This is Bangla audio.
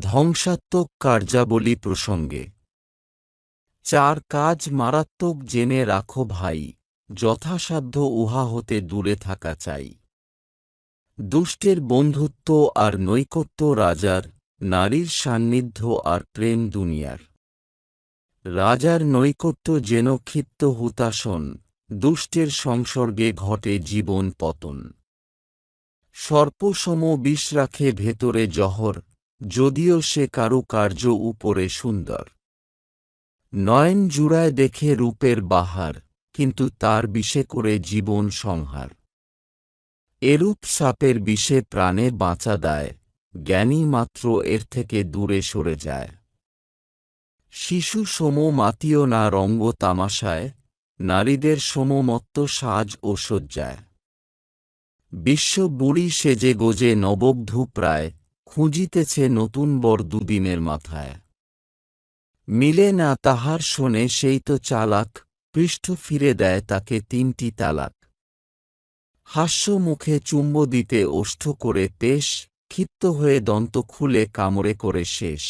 ধ্বংসাত্মক কার্যাবলী প্রসঙ্গে। চার কাজ মারাত্মক জেনে রাখো ভাই, যথাসাধ্য উহা হতে দূরে থাকা চাই। দুষ্টের বন্ধুত্ব আর নৈকট্য রাজার, নারীর সান্নিধ্য আর প্রেম দুনিয়ার। রাজার নৈকট্য যেন ক্ষিপ্ত হুতাশন, দুষ্টের সংসর্গে ঘটে জীবন পতন। সর্পসম বিষ রাখে ভেতরে জহর যদিও সে কারুকার্য উপরে সুন্দর। নয়ন জুড়ায় দেখে রূপের বাহার, কিন্তু তার বিষে করে জীবন সংহার। এরূপ সাপের বিষে প্রাণে বাঁচা দেয়, জ্ঞানী মাত্র এর থেকে দূরে সরে যায়। শিশু সম মাতিও না রঙ্গ তামাশায়, নারীদের সমমত্ত সাজ ও সজ্জায় বিশ্ব বুড়ি সেজে গোজে নববধূ প্রায় খুঁজিতেছে নতুন বর দুদিনের মাথায়। মিলে না তাহার শোনে সেই তো চালাক, পৃষ্ঠ ফিরে দেয় তাকে তিনটি তালাক। হাস্য মুখে চুম্ব দিতে ওষ্ঠ করে তেশ ক্ষিপ্ত হয়ে দন্ত খুলে কামড়ে করে শেষ।